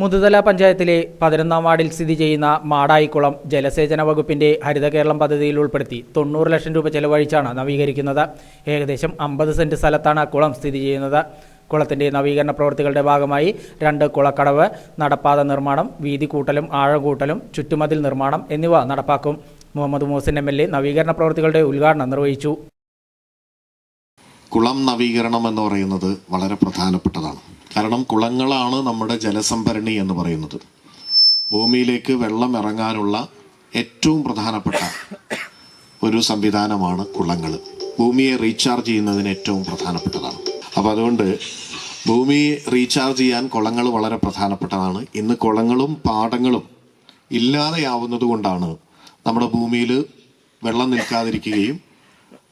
മുതുതല പഞ്ചായത്തിലെ പതിനൊന്നാം വാർഡിൽ സ്ഥിതി ചെയ്യുന്ന മാടായിക്കുളം ജലസേചന വകുപ്പിന്റെ ഹരിത കേരളം പദ്ധതിയിൽ ഉൾപ്പെടുത്തി തൊണ്ണൂറ് ലക്ഷം രൂപ ചെലവഴിച്ചാണ് നവീകരിക്കുന്നത്. ഏകദേശം അമ്പത് സെന്റ് സ്ഥലത്താണ് കുളം സ്ഥിതി ചെയ്യുന്നത്. കുളത്തിന്റെ നവീകരണ പ്രവൃത്തികളുടെ ഭാഗമായി രണ്ട് കുളക്കടവ് നടപ്പാത നിർമ്മാണം വീതി കൂട്ടലും ആഴം കൂട്ടലും ചുറ്റുമതിൽ നിർമ്മാണം എന്നിവ നടപ്പാക്കും. Muhammad Muhsin M L A നവീകരണ പ്രവൃത്തികളുടെ ഉദ്ഘാടനം നിർവഹിച്ചു. കുളം നവീകരണം എന്ന് പറയുന്നത് വളരെ പ്രധാനപ്പെട്ടതാണ്. കാരണം കുളങ്ങളാണ് നമ്മുടെ ജലസംഭരണി എന്ന് പറയുന്നത്. ഭൂമിയിലേക്ക് വെള്ളം ഇറങ്ങാനുള്ള ഏറ്റവും പ്രധാനപ്പെട്ട ഒരു സംവിധാനമാണ് കുളങ്ങൾ. ഭൂമിയെ റീചാർജ് ചെയ്യുന്നതിന് ഏറ്റവും പ്രധാനപ്പെട്ടതാണ്. അപ്പോൾ അതുകൊണ്ട് ഭൂമി റീചാർജ് ചെയ്യാൻ കുളങ്ങൾ വളരെ പ്രധാനപ്പെട്ടതാണ്. ഇന്ന് കുളങ്ങളും പാടങ്ങളും ഇല്ലാതെയാവുന്നത് കൊണ്ടാണ് നമ്മുടെ ഭൂമിയിൽ വെള്ളം നിൽക്കാതിരിക്കുകയും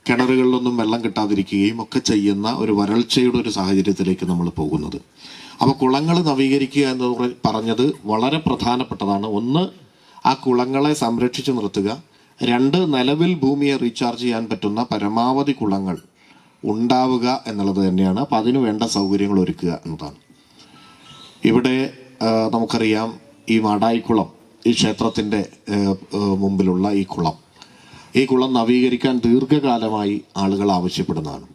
കിണറുകളിലൊന്നും വെള്ളം കിട്ടാതിരിക്കുകയും ഒക്കെ ചെയ്യുന്ന ഒരു വരൾച്ചയുടെ ഒരു സാഹചര്യത്തിലേക്ക് നമ്മൾ പോകുന്നത്. അപ്പോൾ കുളങ്ങൾ നവീകരിക്കുക എന്ന് പറഞ്ഞത് വളരെ പ്രധാനപ്പെട്ടതാണ്. ഒന്ന് ആ കുളങ്ങളെ സംരക്ഷിച്ചു നിർത്തുക. രണ്ട് നിലവിൽ ഭൂമിയെ റീചാർജ് ചെയ്യാൻ പറ്റുന്ന പരമാവധി കുളങ്ങൾ ഉണ്ടാവുക എന്നുള്ളത് തന്നെയാണ്. അപ്പോൾ അതിനു വേണ്ട സൗകര്യങ്ങൾ ഒരുക്കുക എന്നതാണ്. ഇവിടെ നമുക്കറിയാം ഈ മാടായിക്കുളം ഈ ക്ഷേത്രത്തിന്റെ മുമ്പിലുള്ള ഈ കുളം. ഈ കുളം നവീകരിക്കാൻ ദീർഘകാലമായി ആളുകൾ ആവശ്യപ്പെടുന്നതാണ്.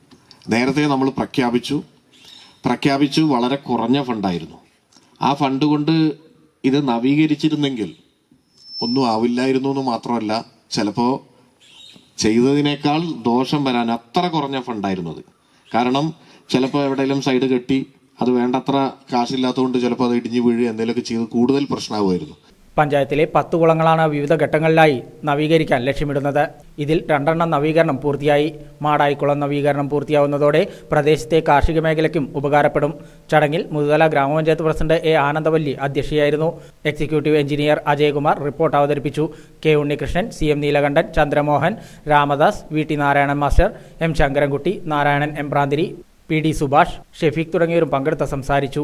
നേരത്തെ നമ്മൾ പ്രഖ്യാപിച്ചു. പ്രഖ്യാപിച്ചു വളരെ കുറഞ്ഞ ഫണ്ടായിരുന്നു. ആ ഫണ്ട് കൊണ്ട് ഇത് നവീകരിച്ചിരുന്നെങ്കിൽ ഒന്നും ആവില്ലായിരുന്നു എന്ന് മാത്രമല്ല ചിലപ്പോൾ ചെയ്തതിനേക്കാൾ ദോഷം വരാൻ അത്ര കുറഞ്ഞ ഫണ്ടായിരുന്നു അത്. കാരണം ചിലപ്പോൾ എവിടെയെങ്കിലും സൈഡ് കെട്ടി അത് വേണ്ടത്ര കാശില്ലാത്തതുകൊണ്ട് ചിലപ്പോൾ അത് ഇടിഞ്ഞു വീഴുക എന്തെങ്കിലുമൊക്കെ ചെയ്ത് കൂടുതൽ പ്രശ്നമാകുമായിരുന്നു പഞ്ചായത്തിലെ പത്ത് കുളങ്ങളാണ് വിവിധ ഘട്ടങ്ങളിലായി നവീകരിക്കാൻ ലക്ഷ്യമിടുന്നത്. ഇതിൽ രണ്ടെണ്ണം നവീകരണം പൂർത്തിയായി. മാടായിക്കുളം നവീകരണം പൂർത്തിയാവുന്നതോടെ പ്രദേശത്തെ കാർഷിക മേഖലയ്ക്കും ഉപകാരപ്പെടും. ചടങ്ങിൽ മുതുതല ഗ്രാമപഞ്ചായത്ത് പ്രസിഡന്റ് എ ആനന്ദവല്ലി അധ്യക്ഷയായിരുന്നു. എക്സിക്യൂട്ടീവ് എഞ്ചിനീയർ അജയകുമാർ റിപ്പോർട്ട് അവതരിപ്പിച്ചു. K Unnikrishnan C M Neelakandan Chandramohan Ramadas V T Narayanan master M Sankarankutty Narayanan Embranthiri P D Subhash Shefeeq തുടങ്ങിയവരും പങ്കെടുത്ത് സംസാരിച്ചു.